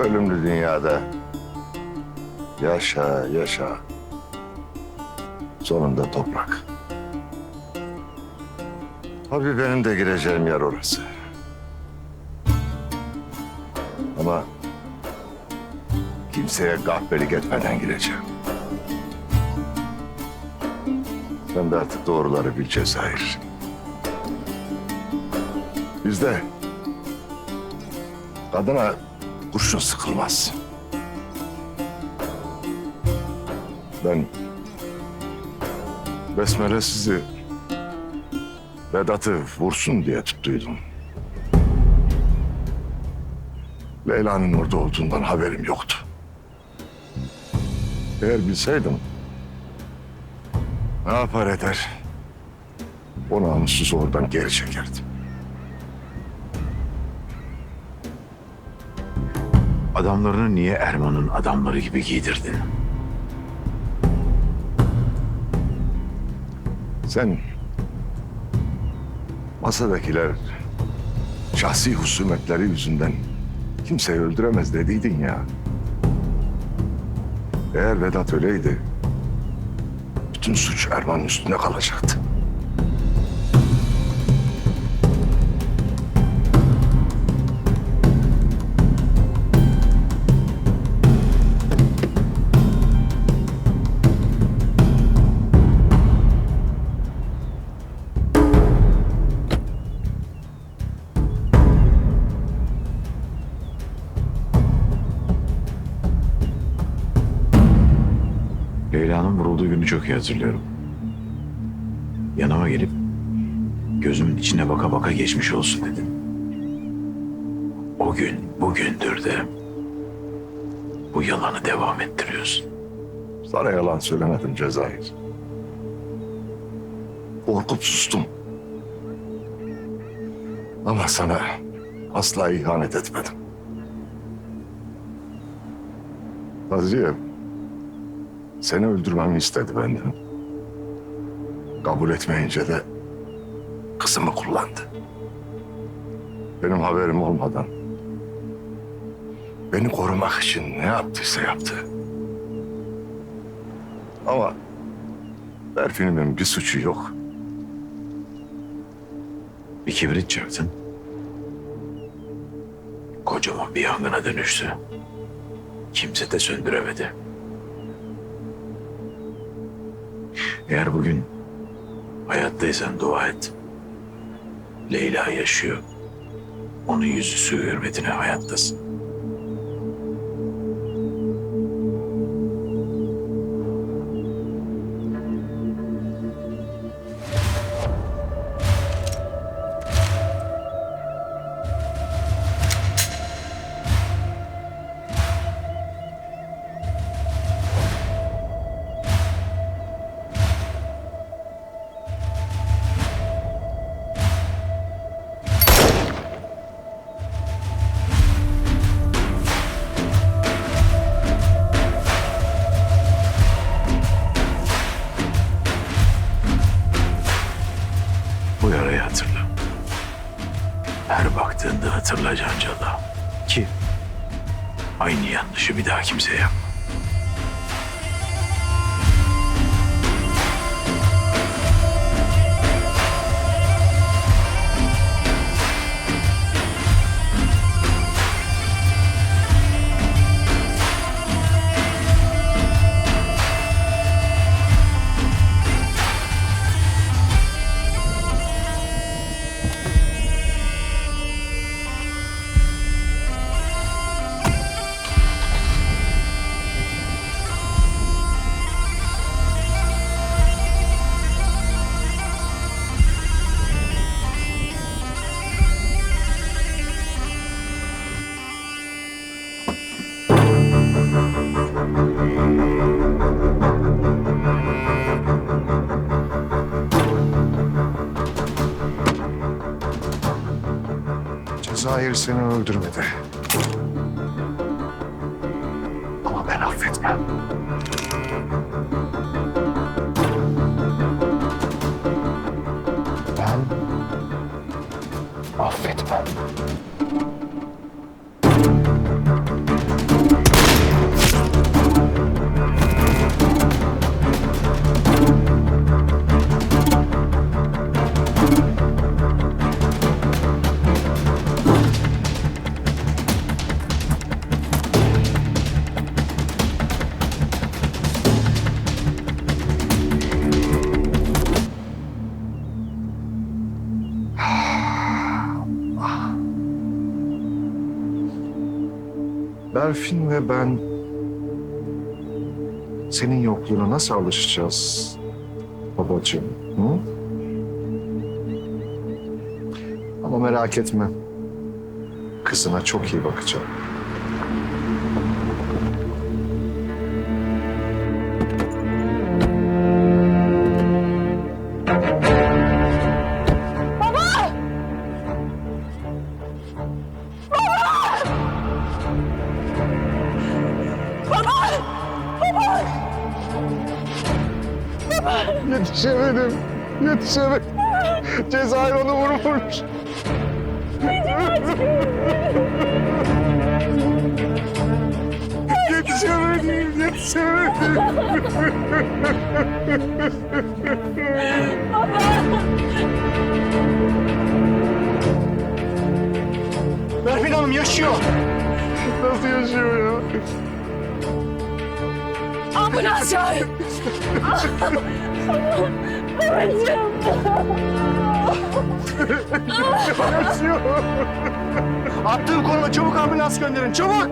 Ölümlü dünyada yaşa yaşa. Sonunda toprak. Tabii benim de gireceğim yer orası. Ama kimseye kahpelik etmeden gireceğim. Sen de artık doğruları bil Cezayir. Bizde kadına kurşun sıkılmaz. Ben Besmele sizi Vedat'ı vursun diye tuttuydum. Leyla'nın orada olduğundan haberim yoktu. Eğer bilseydim ne yapar eder o namussuzu oradan geri çekerdim. Adamlarını niye Erman'ın adamları gibi giydirdin? Sen masadakiler şahsi husumetleri yüzünden kimseyi öldüremez dediydin ya. Eğer Vedat öyleydi, bütün suç Erman'ın üstüne kalacaktı. Leyla'nın vurulduğu günü çok iyi hatırlıyorum. Yanıma gelip gözümün içine baka baka geçmiş olsun dedin. O gün bugündür de bu yalanı devam ettiriyorsun. Sana yalan söylemedim Cezayir. Korkup sustum. Ama sana asla ihanet etmedim. Nazriye, seni öldürmemi istedi benden. Kabul etmeyince de kızımı kullandı. Benim haberim olmadan beni korumak için ne yaptıysa yaptı. Ama Berfin'imin bir suçu yok. Bir kibrit çaktın. Kocaman bir yangına dönüştü. Kimse de söndüremedi. Eğer bugün hayattaysan dua et. Leyla yaşıyor. Onun yüzüsü hürmetine hayattasın. Her baktığında hatırlayacaksın Cada. Ki aynı yanlışı bir daha kimseye yapma. Cezayir seni öldürmedi. Ama ben affetmem. Ben affetmem. Berfin ve ben senin yokluğuna nasıl alışacağız babacığım? Hı? Ama merak etme. Kızına çok iyi bakacağım. Yetişemedim. Yetişemedim. Cezayir onu vurmuş. yetişemedim, yetişemedim. Berfin Hanım yaşıyor. Nasıl yaşıyor ya? Ambulans çağır. Babacığım. Attığım konuma çabuk ambulans gönderin çabuk.